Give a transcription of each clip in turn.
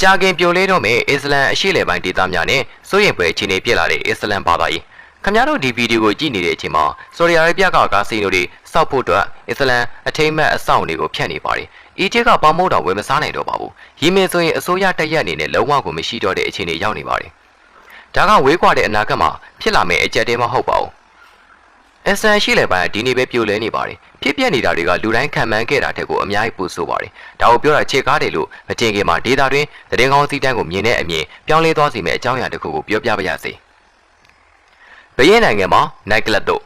ကြာခင်ပြိုလဲတော့မယ်အစ္စလမ်အရှိလေပိုင်းဒေသများနဲ့စိုးရင်ပွဲအခြေအနေပြစ်လာတဲ့အစ္စလမ်ဘာသာရေးခင်ဗျားတို့ဒီဗီဒီယိုကိုကြည့်နေတဲ့အချိန်မှာဆော်ဒီအာရေဗျကကာစီနိုတွေစောက်ဖို့အတွက်အစ္စလမ်အထိမ်းအမှတ်အဆောင်တွေကိုဖျက်နေပါတယ်။အီဂျစ်ကပေါမိုးတော်ဝယ်မစားနိုင်တော့ပါဘူး။ယီမင်ဆိုရင်အစိုးရတက်ရက်အနေနဲ့လုံးဝကိုမရှိတော့တဲ့အခြေအနေရောက်နေပါတယ်။ဒါကဝေးကွာတဲ့အနာဂတ်မှာဖြစ်လာမယ့်အကြက်တဲမဟုတ်ပါဘူး။ အစ္စလမ်ရှိလေပိုင်းကဒီနေ့ပဲပြိုလဲနေပါတယ်။ဖြစ်ပြနေတာတွေကလူတိုင်းခံမှန်းခဲ့တာတဲ့ကိုအများကြီးပူဆိုပါတယ်။ဒါကိုပြောတာခြေကားတယ်လို့မတင်ခင်မှာဒေတာတွင်တရင်ကောင်းစီတန်းကိုမြင်တဲ့အမြင်ပြောင်းလဲသွားစေမယ့်အကြောင်းအရာတစ်ခုကိုပြောပြပါရစေ။ဘယင်းနိုင်ငံမှာနိုင်ကလပ်တို့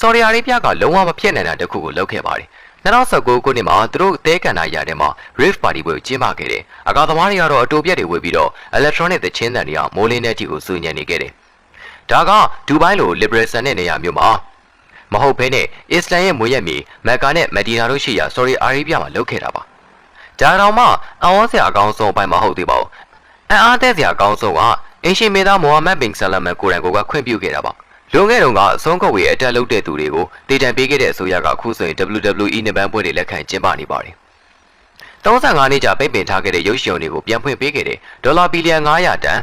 ဆော်ဒီအာရေဗျကလုံးဝမဖြစ်နိုင်တာတစ်ခုကိုလုပ်ခဲ့ပါတယ်။2019ခုနှစ်မှာသူတို့တဲကန်နာရတဲ့မှာ Rave Party ပွဲကိုကျင်းပခဲ့တယ်။အကာသမားတွေကတော့အတူပြက်တွေဝေပြီးတော့ electronic သချင်းတန်တွေကမိုးလင်းတဲ့တီကိုစူညံနေခဲ့တယ်။ဒါကဒူဘိုင်းလို liberation တဲ့နေရာမျိုးမှာ မဟုတ်ဘဲနဲ့အစ္စလမ်ရဲ့မွေးရမြေမက်ကာနဲ့မဒီနာတို့ရှိရာဆော်ဒီအာရေဗျမှာလုပ်ခဲ့တာပါ။ဒါတောင်မှအဝေါ်စရာအကောင်းဆုံးအပိုင်းမဟုတ်သေးပါဘူး။အံ့အားသင့်စရာအကောင်းဆုံးကအင်ရှင်မေသားမိုဟာမက်ဘင်ဆလမန်ကိုရန်ကိုကခွင့်ပြုခဲ့တာပါ။လွန်ခဲ့တုန်းကအဆုံးခုတ်ဝေအတက်လုပ်တဲ့သူတွေကိုတေတံပေးခဲ့တဲ့အစိုးရကအခုဆိုရင် WWE နံပါတ်ပွဲတွေလက်ခံကျင်းပနေပါတယ်။35နှစ်ကြာပိတ်ပင်ထားခဲ့တဲ့ရုပ်ရှင်တွေကိုပြန်ဖွင့်ပေးခဲ့တဲ့ဒေါ်လာဘီလီယံ900တန်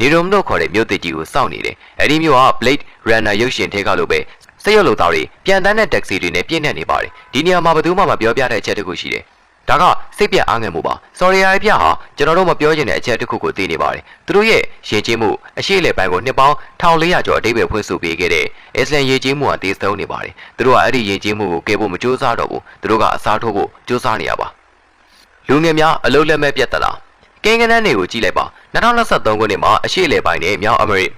နေရုံလို့ခေါ်တဲ့မြို့သစ်ကြီးကိုစောင့်နေတယ်။အဲဒီမြို့က Blade Runner ရုပ်ရှင်ထဲကလို့ပဲ စိတ်ရုပ်လို့သားတွေပြန်တန်းတဲ့တက္ကစီတွေနဲ့ပြည့်နေနေပါတယ်။ဒီနေရာမှာဘယ်သူမှမပြောပြတဲ့အချက်တစ်ခုရှိတယ်။ဒါကစိတ်ပြတ်အားငယ်မှုပါ။ Sorry ရပြဟာကျွန်တော်တို့မပြောချင်တဲ့အချက်တစ်ခုကိုသိနေပါတယ်။သူတို့ရဲ့ရင်ကျေးမှုအရှိလေပိုင်းကိုနှစ်ပေါင်း1400ကျော်အတိတ်ပဲဖွင့်ဆိုပေးခဲ့တဲ့အစ္စလမ်ရင်ကျေးမှုဟာတည်ဆုံနေပါတယ်။သူတို့ကအဲ့ဒီရင်ကျေးမှုကိုကယ်ဖို့မကြိုးစားတော့ဘူး။သူတို့ကအစားထိုးဖို့ကြိုးစားနေရပါ။လူငယ်များအလုံးလက်မဲ့ပြတ်သလား။ကင်းကနန်းတွေကိုကြည့်လိုက်ပါ2023ခုနှစ်မှာအရှိလေပိုင်းနဲ့မြောက်အမေရိက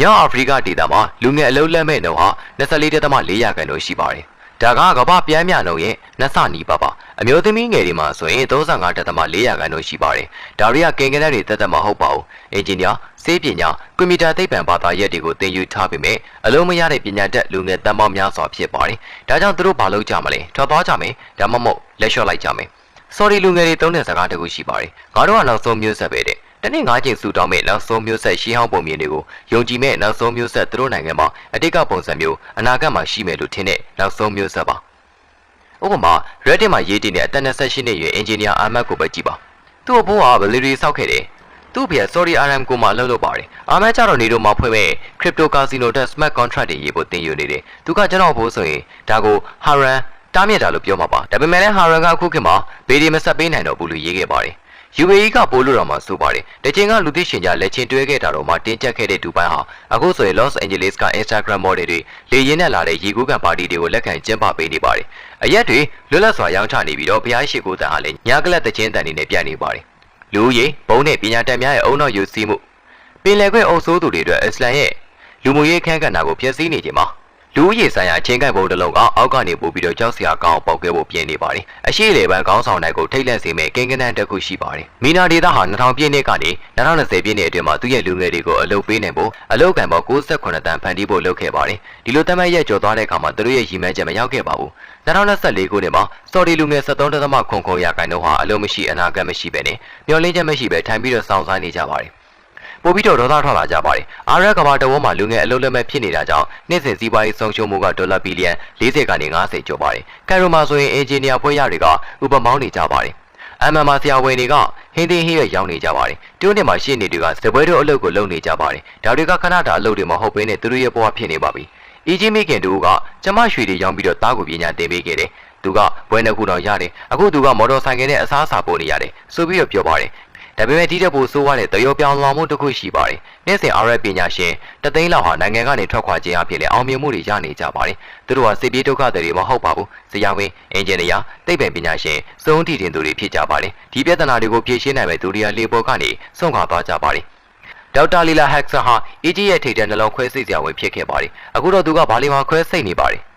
မြောက်အာဖရိကဒေသမှာလူငယ်အလုံးလက်မဲ့နှုန်းဟာ24.4ရာခိုင်နှုန်းရှိပါတယ်။ဒါကကမ္ဘာပြမ်းမြနှုန်းရဲ့နှစ်ဆနီးပါးပါ။အမျိုးသမီးငယ်တွေမှာဆိုရင်35.4ရာခိုင်နှုန်းရှိပါတယ်။ဒါတွေကကင်ကနက်တွေတက်တက်မဟုတ်ပါဘူး။အင်ဂျင်နီယာ၊စေးပညာ၊ကွန်ပျူတာသိပ္ပံဘာသာရပ်တွေကိုသင်ယူထားပေမဲ့အလုံးမရတဲ့ပညာတတ်လူငယ်တန်းပေါင်းများစွာဖြစ်ပါတယ်။ဒါကြောင့်သူတို့ဘာလုပ်ကြမလဲ။ထွက်သွားကြမယ်။ဒါမှမဟုတ်လက်လျှော့လိုက်ကြမယ်။ sorry လူငယ်တွေသုံးတဲ့စကားတခုရှိပါတယ်။ငါတို့ကနောက်ဆုံးမျိုးဆက်ပဲတဲ့။ တနေ့ငါးချိန်ဆူတောင်းမဲ့နောက်ဆုံးမျိုးဆက်ရှင်းဟောင်းပုံမြင်တွေကိုယုံကြည်မဲ့နောက်ဆုံးမျိုးဆက်သူတို့နိုင်ငံမှာအတိတ်ကပုံစံမျိုးအနာဂတ်မှာရှိမယ်လို့ထင်တဲ့နောက်ဆုံးမျိုးဆက်ပါဥပမာ Reddit မှာရေးတင်တဲ့အသက်28နှစ်အရွယ်အင်ဂျင်နီယာအာမတ်ကိုပဲကြည့်ပါသူ့အဖိုးကဗလီရီဆောက်ခဲ့တယ်သူ့ဖေက Saudi Aramco မှာလှုပ်လို့ပါတယ်အာမတ်ကျတော့နေတော့မှဖွင့်မဲ့ Crypto Casino တဲ့ Smart Contract တွေရေးဖို့တင်ယူနေတယ်သူကကျွန်တော်ဘိုးဆိုရင်ဒါကို Haran တားမြစ်တာလို့ပြောမှာပါဒါပေမဲ့လည်း Haran ကအခုခေတ်မှာဘေးဒီမဆက်ပေးနိုင်တော့ဘူးလို့ရေးခဲ့ပါတယ် UAE ကပိုးလို့တော့မှဆိုပါတယ်။တချင်ကလူသိရှင်ကြလက်ချင်းတွဲခဲ့တာတော့မှတင်းကျပ်ခဲ့တဲ့ဒူဘိုင်းဟာအခုဆိုရင် Los Angeles က Instagram model တွေလေရင်နဲ့လာတဲ့ရေကူးကန်ပါတီတွေကိုလက်ခံကျင်းပပေးနေပါတယ်။အရက်တွေလွတ်လပ်စွာရောင်းချနေပြီးတော့ဖျားရှိကိုတန်ဟာလည်းညာကလတ်တချင်းတန်နေနဲ့ပြနေပါတယ်။လူဦးရေဘုံနဲ့ပညာတတ်များရဲ့အုံနောက်ယူစီးမှုပင်လယ်ခွင့်အုပ်စိုးသူတွေအတွက်အစ္စလမ်ရဲ့လူမှုရေးခန့်ကဏ္ဍကိုဖျက်ဆီးနေခြင်းမှာ လူဦးရေဆိုင်ရာချင်းကိုက်ပုံတစ်လုံးကအောက်ကနေပို့ပြီးတော့ကြောက်စရာကောင်းပေါက်ခဲ့ဖို့ပြင်နေပါတယ်။အရှိလေပန်းခေါင်းဆောင်တိုင်းကိုထိတ်လန့်စေမဲ့ကင်းကနန်းတစ်ခုရှိပါတယ်။မီနာဒေတာဟာ2000ပြည့်နှစ်ကနေ2020ပြည့်နှစ်အတွင်းမှာသူ့ရဲ့လူငယ်တွေကိုအလုပ်ပေးနိုင်ဖို့အလုပ်ကံပေါင်း68တန်းဖန်တီးဖို့လုပ်ခဲ့ပါတယ်။ဒီလိုတမန်ရက်ကျော်သွားတဲ့အခါမှာသူတို့ရဲ့ရည်မှန်းချက်မရောက်ခဲ့ပါဘူး။2024ခုနှစ်မှာစော်ဒီလူငယ်73.9ခုရာခိုင်နှုန်းဟာအလုပ်မရှိအနာဂတ်မရှိပဲနဲ့မျောလင်းချက်မရှိပဲထိုင်ပြီးတော့စောင့်ဆိုင်းနေကြပါတယ်။ ပို့ပြီးတော့ဒေါသထွက်လာကြပါတယ်။အာရကဘာတဝန်းမှာလူငယ်အလုပ်လက်မဲ့ဖြစ်နေတာကြောင့်နေ့စဉ်စီးပွားရေးဆုံးရှုံးမှုကဒေါ်လာဘီလီယံ40ကနေ50ကျော်ပါတယ်။ကင်ရိုမာဆိုရင်အင်ဂျင်နီယာဖွဲ့ရတွေကဥပမောင်းနေကြပါတယ်။အမ်မမာဆရာဝန်တွေကဟင်းသင်းဟင်းရွက်ရောင်းနေကြပါတယ်။တွင်းထဲမှာရှင်းနေတွေကစပွဲတို့အလုပ်ကိုလုပ်နေကြပါတယ်။ဒါတွေကခဏတာအလုပ်တွေမဟုတ်ဘဲနဲ့သူတို့ရဲ့ဘဝဖြစ်နေပါပြီ။အီဂျင်းမိခင်တို့ကကျမရွှေတွေရောင်းပြီးတော့တားကိုပညာသင်ပေးခဲ့တယ်။သူကဘွဲနှစ်ခုတော့ရတယ်။အခုသူကမော်တော်ဆိုင်ကယ်နဲ့အစားအစာပို့နေရတယ်။ဆိုပြီးတော့ပြောပါတယ်။ ဒါပေမဲ့ဒီတဲ့ပိုဆိုးရတဲ့တရောပြောင်လောင်မှုတစ်ခုရှိပါတယ်။နေ့စဉ်အာရပညာရှင်တသိန်းလောက်ဟာနိုင်ငံကနေထွက်ခွာခြင်းအဖြစ်လဲအောင်မြင်မှုတွေရနေကြပါတယ်။သူတို့ဟာစစ်ပြေးဒုက္ခတွေမဟုတ်ပါဘူး။ဇရာဝင်အင်ဂျင်နီယာသိပ္ပံပညာရှင်စုံတီတင်သူတွေဖြစ်ကြပါတယ်။ဒီပြဿနာတွေကိုဖြေရှင်းနိုင်မဲ့သူတွေကလေပေါ်ကနေဆုံးခွာသွားကြပါတယ်။ဒေါက်တာလီလာဟက်ဆာဟာအီဂျစ်ရဲ့ထိပ်တန်းနှလုံးခွဲစိတ်စရာဝင်ဖြစ်ခဲ့ပါတယ်။အခုတော့သူကဘာလီမှာခွဲစိတ်နေပါတယ်။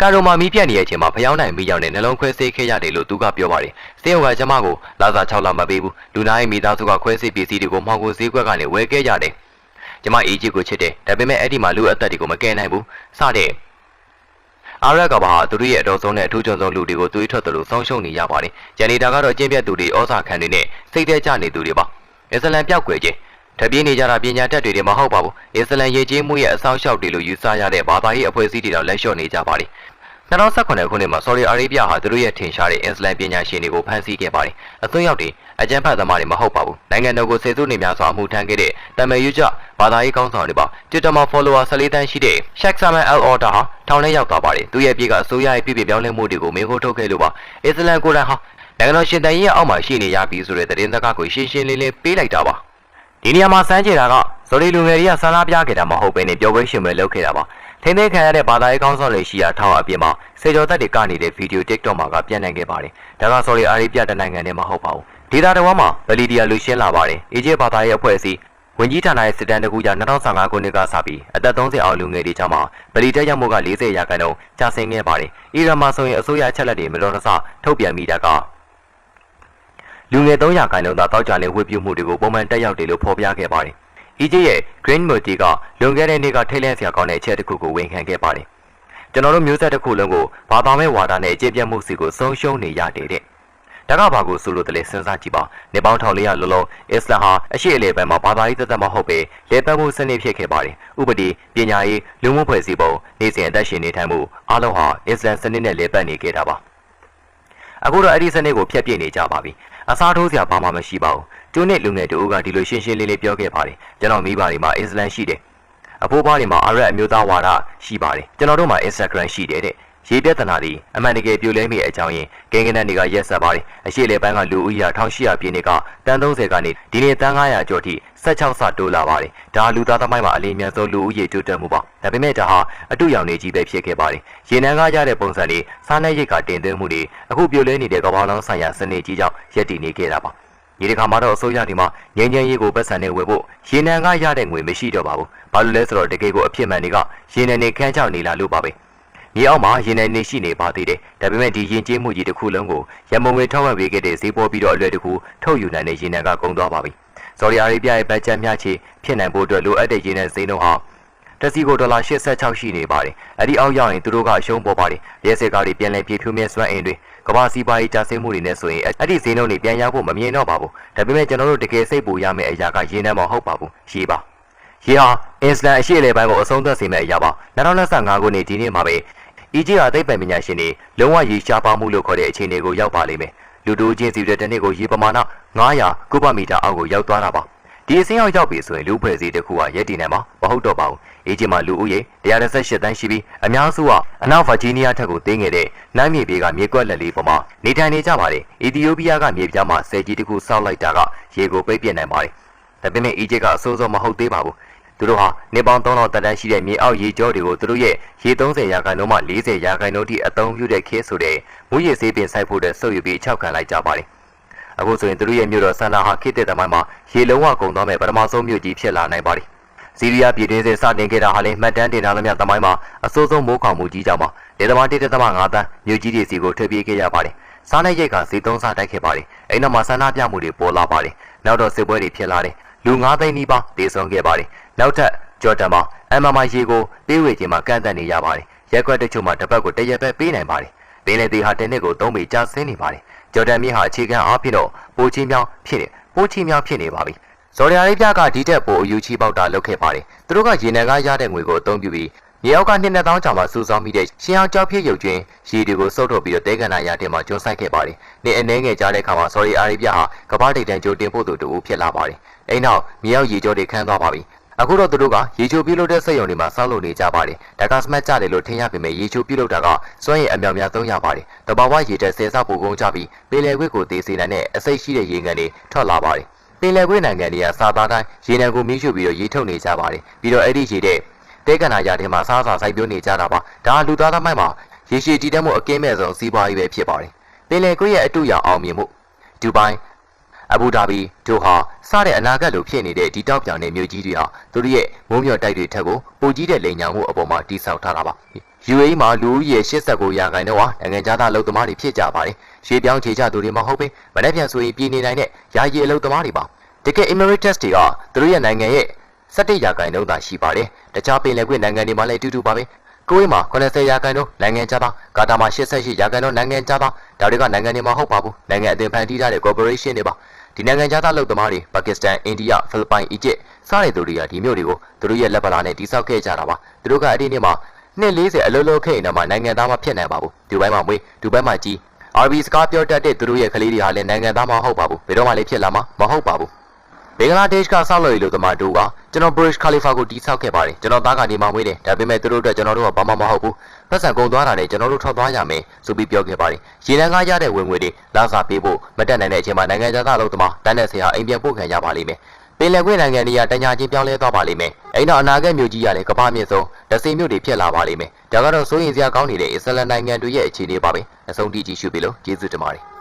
ကာရိုမာမီးပြတ်နေတဲ့အချိန်မှာဖျောင်းနိုင်မိရောက်တဲ့နှလုံးခွဲစိတ်ခဲ့ရတယ်လို့သူကပြောပါတယ်။စေယုံကကျမကိုလာစာ6လမပေးဘူး။လူနာရဲ့မိသားစုကခွဲစိတ်ပစ္စည်းတွေကိုမှောင်ကိုဈေးကွက်ကနေဝယ်ခဲ့ကြတယ်။ကျမအေဂျစ်ကိုချစ်တယ်။ဒါပေမဲ့အဲ့ဒီမှာလူအသက်တွေကိုမကယ်နိုင်ဘူး။စတဲ့အာရကဘာဟာသူတို့ရဲ့အတော်ဆုံးနဲ့အထူးကျွန်းဆုံးလူတွေကိုသွေးထွက်တယ်လို့ဆုံးရှုံးနေရပါတယ်။ဂျန်နီတာကတော့အကျင့်ပြတ်သူတွေဩဇာခံတွေနဲ့စိတ်တဲကျနေသူတွေပါ။အစ္စလမ်ပြောက်ွယ်ခြင်း တပြေးနေကြတာပညာတတ်တွေတွေမဟုတ်ပါဘူး။အစ္စလမ်ရေးကြီးမှုရဲ့အဆောင်ရှောက်တွေလို့ယူဆရတဲ့ဘာသာရေးအဖွဲ့အစည်းတွေတော့လက်လျှော့နေကြပါလိမ့်။မ2019ခုနှစ်မှာ Saudi Arabia ဟာသူတို့ရဲ့ထင်ရှားတဲ့အစ္စလမ်ပညာရှင်တွေကိုဖမ်းဆီးခဲ့ပါတယ်။အသွင်ရောက်တွေအကြမ်းဖက်သမားတွေမဟုတ်ပါဘူး။နိုင်ငံတော်ကိုဆယ်စုနှစ်များစွာအမှုထမ်းခဲ့တဲ့တမန်ယူကြဘာသာရေးကောင်းဆောင်တွေပါ။ Twitter မှာ follower 14တန်းရှိတဲ့ Sheikh Salman Al Order ဟာထောင်ထဲရောက်သွားပါတယ်။သူရဲ့ပြေကအစိုးရရဲ့ပြည်ပြပြောင်းလဲမှုတွေကိုမေးခွန်းထုတ်ခဲ့လို့ပါ။အစ္စလမ်ကိုယ်တိုင်ဟာနိုင်ငံတော်ရှင်တန်ကြီးရဲ့အောက်မှာရှိနေရပြီဆိုတဲ့သတင်းစကားကိုရှင်းရှင်းလင်းလင်းပေးလိုက်တာပါ။ ဒီနေရာမှာစမ်းကြည့်တာကဆိုလီလူငယ်တွေကဆန္ဒပြခဲ့တာမဟုတ်ဘဲနဲ့ပျော်ပွဲရှင်ပွဲလုပ်ခဲ့တာပါ။ထိန်းသိမ်းခံရတဲ့ဘာသာရေးကောင်းဆောင်တွေရှိရာထောင်အပြင်မှာစေကျော်သက်တွေကနေနေတဲ့ဗီဒီယို TikTok မှာကပြန့်နှံ့ခဲ့ပါတယ်။ဒါကဆော်ဒီအာရေဗျတနိုင်ငံနဲ့မဟုတ်ပါဘူး။ဒေတာတော်မှာဗလီဒီယာလူရှင်းလာပါတယ်။အီဂျစ်ဘာသာရေးအဖွဲ့အစည်းဝင်ကြီးဌာနရဲ့စစ်တမ်းတစ်ခုကြောင့်2015ခုနှစ်ကစပြီးအသက်30အောက်လူငယ်တွေကြားမှာဗလီတက်ရောက်မှုက40ရာခိုင်နှုန်းကျဆင်းခဲ့ပါတယ်။အီရန်မှာဆိုရင်အစိုးရအချက်လက်တွေမတော်တဆထုတ်ပြန်မိတာက လူငယ်300ခိုင်နှုန်းသာတောက်ကြတဲ့ဝေပြုမှုတွေကိုပုံမှန်တက်ရောက်တယ်လို့ဖော်ပြခဲ့ပါတယ်။ EJ ရဲ့ Green Multi ကလွန်ခဲ့တဲ့နေ့ကထိတ်လန့်စရာကောင်းတဲ့အချက်တစ်ခုကိုဝန်ခံခဲ့ပါတယ်။ကျွန်တော်တို့မျိုးဆက်တစ်ခုလုံးကိုဘာသာမဲ့ဝါဒနဲ့အခြေပြတ်မှုစီကိုဆုံးရှုံးနေရတယ်တဲ့။ဒါကဘာကိုဆိုလို့တလဲစဉ်းစားကြည့်ပါ။နေပေါင်းထောင်လေးရလုံးလုံးအစ္စလာမ်ဟာအရှိအလေဘက်မှာဘာသာရေးသက်သက်မဟုတ်ပဲလေပတ်မှုစနစ်ဖြစ်ခဲ့ပါတယ်။ဥပဒေပညာရေးလူမှုဖွဲ့စည်းပုံနေစဉ်အသက်ရှင်နေထိုင်မှုအလုံးဟာအစ္စလမ်စနစ်နဲ့လေပတ်နေခဲ့တာပါ။ အခုတော့အဲ့ဒီစနစ်ကိုဖျက်ပစ်နေကြပါပြီ။အစားထိုးစရာဘာမှမရှိပါဘူး။ကျိုးနဲ့လူငယ်တို့ကဒီလိုရှင်းရှင်းလေးလေးပြောခဲ့ပါတယ်။ကျွန်တော်မိဘတွေမှာအစ္စလမ်ရှိတယ်။အဖိုးဘွားတွေမှာအာရတ်အမျိုးသားဝါဒရှိပါတယ်။ကျွန်တော်တို့မှာ Instagram ရှိတယ်တဲ့။ ရေးပြဿနာတွေအမှန်တကယ်ပြိုလဲမိတဲ့အကြောင်းရင်းဂိမ်းကနက်တွေကရက်ဆက်ပါတယ်။အရှိလေပိုင်းကလူဦးရေ1800ပြည့်နှစ်ကတန်30ကနေဒီနေ့တန်900ကျော်ထိ16ဆတိုးလာပါတယ်။ဒါလူသားသမိုင်းမှာအလေးအမြတ်ဆုံးလူဦးရေတိုးတက်မှုပါ။ဒါပေမဲ့ဒါဟာအတူရောင်နေကြီးပဲဖြစ်ခဲ့ပါတယ်။ရေနံကားရတဲ့ပုံစံတွေစားနပ်ရိက္ခာတင်သွင်းမှုတွေအခုပြိုလဲနေတဲ့ကမ္ဘာလုံးဆိုင်ရာစနစ်ကြီးကြောင့်ရပ်တည်နေခဲ့တာပါ။ဒီတစ်ခါမှတော့အစိုးရဒီမှာငញ្ញင်ရေးကိုပတ်စံနဲ့ဝယ်ဖို့ရေနံကရတဲ့ငွေမရှိတော့ပါဘူး။ဘာလို့လဲဆိုတော့တကယ်ကိုအဖြစ်မှန်တွေကရေနံနေခန်းချောက်နေလာလို့ပါပဲ။ မြေအောက်မှာရင်နယ်နေရှိနေပါသေးတယ်။ဒါပေမဲ့ဒီရင်ကျေးမှုကြီးတစ်ခုလုံးကိုရမုံငွေထောက်ပံ့ပေးခဲ့တဲ့ဈေးပေါ်ပြီးတော့အလွယ်တကူထုတ်ယူနိုင်တဲ့ရင်နယ်ကကုန်သွားပါပြီ။ဆော်ဒီအာရေဗျရဲ့ဘတ်ဂျက်မျှချေဖြစ်နိုင်ဖို့အတွက်လိုအပ်တဲ့ရင်နယ်ဈေးနှုန်းဟာတက်စီကိုဒေါ်လာ86ရှိနေပါတယ်။အဲ့ဒီအောက်ရောက်ရင်သူတို့ကအရှုံးပေါ်ပါတယ်။ရဲစကားတွေပြန်လည်ပြေဖြိုးမြဲစွမ်းအင်တွေကမ္ဘာစီးပွားရေးကျဆင်းမှုတွေနဲ့ဆိုရင်အဲ့ဒီဈေးနှုန်းတွေပြန်ရောက်ဖို့မမြင်တော့ပါဘူး။ဒါပေမဲ့ကျွန်တော်တို့တကယ်စိတ်ပူရမယ့်အရာကရင်နယ်မဟုတ်ပါဘူး။ရေးပါ။ရေဟာအစ္စလမ်အရှိအလေပိုင်းကိုအဆုံးသတ်စေမယ့်အရာပါ2025ခုနှစ်ဒီနေ့မှာပဲ အီဂျစ်ဟာသိပ္ပံပညာရှင်တွေလုံးဝရေရှားပါမှုလို့ခေါ်တဲ့အခြေအနေကိုရောက်ပါလိမ့်မယ်လူတို့ချင်းစီတဲ့တစ်နှစ်ကိုရေပမာဏ900ကုဗမီတာအောက်ကိုရောက်သွားတာပါဒီအစင်းရောက်ရောက်ပြီဆိုရင်လူဖွဲ့စည်းတစ်ခုဟာရက်တည်နေမှာမဟုတ်တော့ပါဘူးအီဂျစ်မှာလူဦးရေ138တန်းရှိပြီးအများစုကအနောက်ဗာဂျီးနီးယားထက်ကိုတင်းငယ်တဲ့နိုင်မြေပြေကမြေကွက်လက်လေးပေါ်မှာနေထိုင်နေကြပါတယ်အီသီယိုးပီးယားကမြေပြားမှာဆယ်ကြီးတစ်ခုစောက်လိုက်တာကရေကိုပိတ်ပြစ်နိုင်ပါတယ်ဒါပေမဲ့အီဂျစ်ကအဆိုးဆုံးမဟုတ်သေးပါဘူး သူတို့ဟာနေပေါင်း3000တက်တန်းရှိတဲ့မြေအောက်ရေကြောတွေကိုသူတို့ရဲ့ရေ30ရာခိုင်နှုန်းမှ40ရာခိုင်နှုန်းထိအသုံးပြုတဲ့ခေတ်ဆိုတဲ့မူရည်စေးပင်ဆိုင်ဖို့တဲ့စုပ်ယူပြီး၆ခံလိုက်ကြပါတယ်။အခုဆိုရင်သူတို့ရဲ့မြို့တော်ဆန်လာဟာခေတ်တဲ့တမိုင်းမှာရေလုံးဝကုန်သွားမဲ့ပထမဆုံးမြို့ကြီးဖြစ်လာနိုင်ပါတယ်။စီးရီးယားပြည်တွင်းစစ်စတင်ခဲ့တာဟာလည်းမှတ်တမ်းတင်ထားသမျှတမိုင်းမှာအဆိုးဆုံးမိုးခေါင်မှုကြီးကြောင့်ပါလေသမား1.5တန်းမြို့ကြီးတွေစီကိုထွက်ပြေးခဲ့ရပါတယ်။စားနပ်ရိက္ခာဈေးသုံးစားတိုက်ခဲ့ပါတယ်။အဲ့နောက်မှာဆန္ဒပြမှုတွေပေါ်လာပါတယ်။နောက်တော့စစ်ပွဲတွေဖြစ်လာတယ်။လူ9သိန်းနီးပါးဒေဆုံးခဲ့ပါတယ်။ နောက်ထပ်ဂျော်ဒန်မှာအမ်မာမာရေကိုပေးဝေခြင်းမှာကန့်သတ်နေရပါတယ်။ရက်ကွက်တချို့မှာတစ်ပတ်ကိုတရက်ပဲပေးနိုင်ပါတယ်။ပင်လယ်သေးဟာတစ်နှစ်ကို၃ပေကြာဆင်းနေပါတယ်။ဂျော်ဒန်မြေဟာအခြေခံအားဖြင့်တော့ပိုချင်းမြောင်းဖြစ်နေပိုချင်းမြောင်းဖြစ်နေပါပြီ။ဇော်ဒီအာရေဗျကဒီတက်ပိုအယူချီပေါက်တာလုပ်ခဲ့ပါတယ်။သူတို့ကရေနံကားရတဲ့ငွေကိုအသုံးပြုပြီးမြေအောက်ကနှစ်နှစ်သောင်းကျော်မှစူးစောင်းမိတဲ့ရှင်းအောင်ကြောက်ဖြစ်ရုပ်ချင်းရေတွေကိုစုပ်ထုတ်ပြီးတော့တဲကန်နာရတင်မှာကျွန်းဆိုင်ခဲ့ပါတယ်။နေအနေငယ်ကြားတဲ့အခါမှာဆော်ဒီအာရေဗျဟာကမ္ဘာတိတ်တန်းကြိုတင်ဖို့သူတူဖြစ်လာပါတယ်။အဲ့နောက်မြေအောက်ရေကြောတွေခန်းသွားပါပြီ။ အခုတော့သူတို့ကရေချိုပြုတ်လို့တဲ့စက်ရုံတွေမှာစောက်လုပ်နေကြပါတယ်။ဒါကစမတ်ကြတယ်လို့ထင်ရပေမဲ့ရေချိုပြုတ်လို့တာကစွမ်းရည်အမြောက်များသုံးရပါတယ်။တဘာဝရေတက်ဆယ်ဆပိုကုန်ကြပြီးပင်လယ်ကွေ့ကိုတည်စေနိုင်တဲ့အစိတ်ရှိတဲ့ရေငန်တွေထွက်လာပါတယ်။ပင်လယ်ကွေ့နိုင်ငံတွေကစာသားတိုင်းရေနံကိုမီးရှို့ပြီးတော့ရေထုတ်နေကြပါတယ်။ပြီးတော့အဲ့ဒီရေတဲ့တဲကနာရထဲမှာစားစာစိုက်ပျိုးနေကြတာပါ။ဒါလူသားသမိုင်းမှာရေရှည်တည်တတ်မှုအကင်းမဲ့ဆုံးစီးပွားရေးပဲဖြစ်ပါတယ်။ပင်လယ်ကွေ့ရဲ့အတူရောင်အောင်မြင်မှုဒူဘိုင်း အဘူဒါဘီဒိုဟာစတဲ့အနာဂတ်လိုဖြစ်နေတဲ့ဒီတောက်ပြောင်တဲ့မြို့ကြီးတွေဟာသူတို့ရဲ့မိုးမြော်တိုက်တွေထက်ကိုပိုကြီးတဲ့လိန်ညာမှုအပေါ်မှာတိဆောက်ထားတာပါ။ UAE မှာလူဦးရေ89ရာခိုင်နှုန်းဟာနိုင်ငံသားအလုပ်သမားတွေဖြစ်ကြပါတယ်။ရှေးပြောင်းခြေချသူတွေမဟုတ်ဘဲမနေ့ပြန်ဆိုရင်ပြည်နေနိုင်တဲ့ယာယီအလုပ်သမားတွေပါ။တကယ် Emirates တွေကသူတို့ရဲ့နိုင်ငံရဲ့17ရာခိုင်နှုန်းသာရှိပါတယ်။တခြားပင်လယ်ကွေ့နိုင်ငံတွေမှာလည်းအတူတူပါပဲ။ကိုဝေးမှာ80ရာခိုင်နှုန်းနိုင်ငံခြားသားကာတာမှာ88ရာခိုင်နှုန်းနိုင်ငံခြားသားဒါတွေကနိုင်ငံတွေမှာဟုတ်ပါဘူးနိုင်ငံအသွင်ဖန်တီးထားတဲ့ corporation တွေပါ ဒီနိုင်ငံခြားသားလုပ်သမားတွေပါကစ္စတန်အိန္ဒိယဖိလစ်ပိုင်အီဂျစ်စတဲ့သူတွေကဒီမြို့တွေကိုသူတို့ရဲ့လက်ပလာနဲ့တိစောက်ခဲ့ကြတာပါသူတို့ကအဲ့ဒီနေ့မှာနှစ်40အလိုလိုခိတ်နေမှာနိုင်ငံသားမဖြစ်နိုင်ပါဘူးဒူဘိုင်းမှာမွေးဒူဘိုင်းမှာကြီး RB စကားပြောတတ်တဲ့သူတို့ရဲ့ကလေးတွေဟာလည်းနိုင်ငံသားမဟုတ်ပါဘူးဘယ်တော့မှလည်းဖြစ်လာမှာမဟုတ်ပါဘူး ဘင်္ဂလားဒေ့ရှ်ကဆောက်လို့ရလို့တမတို့ကကျွန်တော် British Khalifa ကိုတီးဆောက်ခဲ့ပါတယ်ကျွန်တော်သားကနေမှမွေးတယ်ဒါပေမဲ့သူတို့အတွက်ကျွန်တော်တို့ကဘာမှမဟုတ်ဘူးပတ်စံကုန်သွားတာနဲ့ကျွန်တော်တို့ထွက်သွားရမယ်ဆိုပြီးပြောခဲ့ပါတယ်ရေနံကားရတဲ့ဝင်ငွေတွေလာစာပေးဖို့မတက်နိုင်တဲ့အချိန်မှာနိုင်ငံသားလို့တမတန်းတဲ့ဆရာအိမ်ပြန်ပို့ခံရပါလိမ့်မယ်ပင်လယ်ကွေ့နိုင်ငံတွေကတညာချင်းပြောင်းလဲသွားပါလိမ့်မယ်အဲ့တော့အနာဂတ်မြို့ကြီးရလည်းကမ္ဘာမြင့်ဆုံးဒစိမြို့တွေဖြစ်လာပါလိမ့်မယ်ဒါကတော့စိုးရင်စရာကောင်းနေတဲ့အစ္စလမ်နိုင်ငံတွေရဲ့အခြေအနေပါပဲအဆုံးထိကြည့်ရှုပြီလို့ကျေးဇူးတင်ပါတယ်